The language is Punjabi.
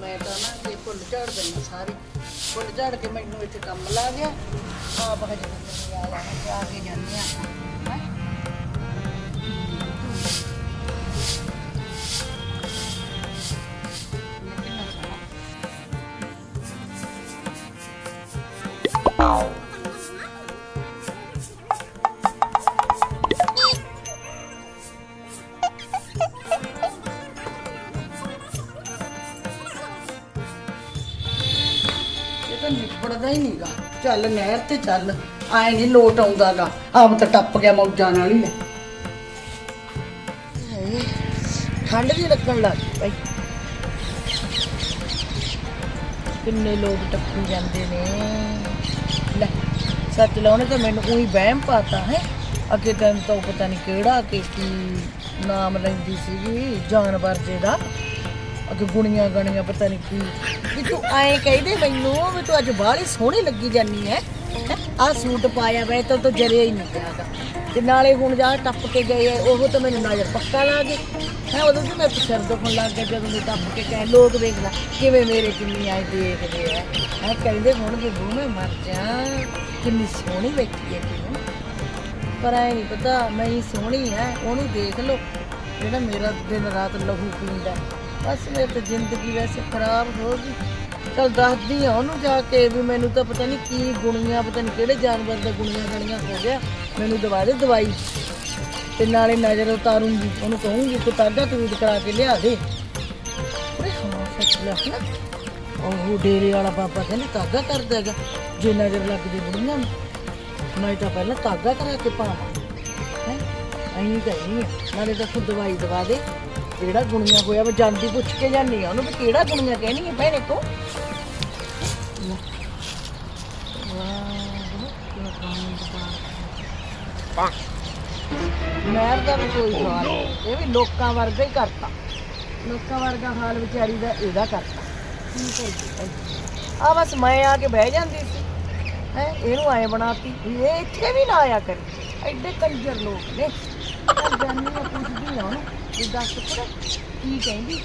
ਮੈਂ ਤਾਂ ਨਾ ਇਹ ਫੁੱਲ ਝਾੜ ਦਿੰਦੀ ਸਾਰੀ ਫੁੱਲ ਝਾੜ ਕੇ ਮੈਨੂੰ ਇੱਥੇ ਕੰਮ ਲਾ ਗਿਆ ਆਪ ਹਜੇ ਨਹੀਂ ਆ ਜਾਣਾ ਆ ਕੇ ਜਾਂਦੇ ਆ ਹੈਂ। ਤਾਂ ਨਿਪੜਦਾ ਹੀ ਨਹੀਂਗਾ ਚੱਲ ਨਹਿਰ ਤੇ ਚੱਲ ਆਏ ਨਹੀਂ ਲੋਟ ਆਉਂਦਾਗਾ। ਆਪ ਤਾਂ ਟੱਪ ਗਿਆ ਮੌਜਾਂ ਨਾਲ ਹੀ। ਹਾਏ, ਠੰਡ ਵੀ ਲੱਗਣ ਲੱਗ ਗਈ ਭਾਈ। ਕਿੰਨੇ ਲੋਕ ਟੱਪੀ ਜਾਂਦੇ ਨੇ। ਲੈ ਸੱਚ ਲਾਉਣੇ ਤਾਂ ਮੈਨੂੰ ਉਹੀ ਵਹਿਮ ਪਾਤਾ ਹੈ। ਅੱਗੇ ਟਾਈਮ ਤਾਂ ਉਹ ਪਤਾ ਨਹੀਂ ਕਿਹੜਾ ਕਿ ਕੀ ਨਾਮ ਲੈਂਦੀ ਸੀਗੀ ਜਾਨਵਰ ਜੇ ਅੱਗੇ ਗੁਣੀਆਂ ਗਣੀਆਂ ਪਤਾ ਨਹੀਂ ਕੀ। ਵੀ ਤੂੰ ਐਂ ਕਹਿੰਦੇ ਮੈਨੂੰ ਵੀ ਤੂੰ ਅੱਜ ਬਾਹਲੀ ਸੋਹਣੀ ਲੱਗੀ ਜਾਨੀ ਹੈ? ਆ ਸੂਟ ਪਾਇਆ ਵੇ ਤਾਂ ਤੂੰ ਜਰਿਆ ਹੀ ਨਹੀਂ ਪਿਆਗਾ ਤੇ ਨਾਲੇ ਹੁਣ ਜਾ ਟੱਪ ਕੇ ਗਏ ਆ, ਉਹ ਤਾਂ ਮੈਨੂੰ ਨਜ਼ਰ ਪੱਕਾ ਲਾ ਗਏ। ਹੈ ਉਦੋਂ ਤੇ ਮੈਂ ਸਿਰ ਦੁਖਣ ਲੱਗ ਗਿਆ ਜਦੋਂ ਮੈਂ ਟੱਪ ਕੇ ਕਹੇ ਲੋਕ ਵੇਖ ਲੈ ਕਿਵੇਂ ਮੇਰੇ ਕਿੰਨੀ ਆਏ ਦੇਖਦੇ ਆ ਹੈ ਕਹਿੰਦੇ ਹੋਣਗੇ ਬੂ ਮੈਂ ਮਰ ਜਾ ਕਿੰਨੀ ਸੋਹਣੀ ਬੈਠੀ ਹੈ ਤੂੰ। ਪਰ ਐ ਨਹੀਂ ਪਤਾ ਮੈਂ ਸੋਹਣੀ ਹੈ ਉਹਨੂੰ ਦੇਖ ਲਓ। ਜਿਹੜਾ ਮੇਰਾ ਦਿਨ ਰਾਤ ਲਹੂ ਪੀਂਦਾ, ਬਸ ਮੇਰੀ ਤਾਂ ਜ਼ਿੰਦਗੀ ਵੈਸੇ ਖਰਾਬ ਹੋ ਗਈ। ਚਲ ਦੱਸਦੀ ਆ ਉਹਨੂੰ ਜਾ ਕੇ ਵੀ ਮੈਨੂੰ ਤਾਂ ਪਤਾ ਨਹੀਂ ਕੀ ਗੁਣੀਆਂ, ਪਤਾ ਨਹੀਂ ਕਿਹੜੇ ਜਾਨਵਰ ਦਾ ਗੁਣੀਆਂ ਗਣੀਆਂ ਹੋ ਗਿਆ। ਮੈਨੂੰ ਦਵਾ ਦੇ ਦਵਾਈ। ਤੇ ਨਾਲੇ ਨਜ਼ਰ ਉਤਾਰੂੰਗੀ, ਉਹਨੂੰ ਕਹੂੰਗੀ ਤੂੰ ਤਾਗਾ ਤਵੀਤ ਕਰਾ ਕੇ ਲਿਆ ਦੇ। ਉਹਨੇ ਹਾਂ ਸੱਚ ਲਿਆ ਉਹ ਡੇਰੇ ਵਾਲਾ ਬਾਬਾ ਕਹਿੰਦਾ ਤਾਗਾ ਕਰਦਾ ਹੈਗਾ, ਜੇ ਨਜ਼ਰ ਲੱਗ ਜੇ ਬੁੜੀਆਂ ਨੂੰ, ਮੈਂ ਤਾਂ ਪਹਿਲਾਂ ਤਾਗਾ ਕਰਾ ਕੇ ਪਾਵਾਂ। ਐਂ ਕਹੀ ਨਾਲੇ ਤਾਂ ਖੁਦ ਦਵਾਈ ਦਵਾ ਦੇ। ਜਿਹੜਾ ਗੁਣੀਆਂ ਹੋਇਆ, ਮੈਂ ਜਾਂਦੀ ਪੁੱਛ ਕੇ ਜਾਂਦੀ ਆ। ਉਹਨੂੰ ਵੀ ਕਿਹੜਾ ਗੁਣੀਆਂ ਕਹਿਣੀ ਹੈ ਭੈਣੇ ਕੋ ਮਹਿਰ ਦਾ ਵੀ ਕੋਈ ਹਾਲ ਇਹ ਵੀ ਲੋਕਾਂ ਵਰਗਾ ਹੀ ਕਰਤਾ। ਲੋਕਾਂ ਵਰਗਾ ਹਾਲ ਵਿਚਾਰੀ ਦਾ ਇਹਦਾ ਕਰਤਾ। ਕੀ ਕਰੀਏ ਆ ਬਸ ਮੈਂ ਆ ਕੇ ਬਹਿ ਜਾਂਦੀ ਸੀ। ਹੈ, ਇਹਨੂੰ ਆਏ ਬਣਾਤੀ ਵੀ ਇਹ ਇੱਥੇ ਵੀ ਨਾ ਆਇਆ ਕਰੇ। ਐਡੇ ਕੰਜਰ ਲੋਕ ਨੇ। ਜਾਨੀ ਆ ਪੁੱਛਦੀ ਆ ਉਹਨੂੰ ਦੱਸ ਪੜਾ ਕੀ ਕਹਿੰਦੀ?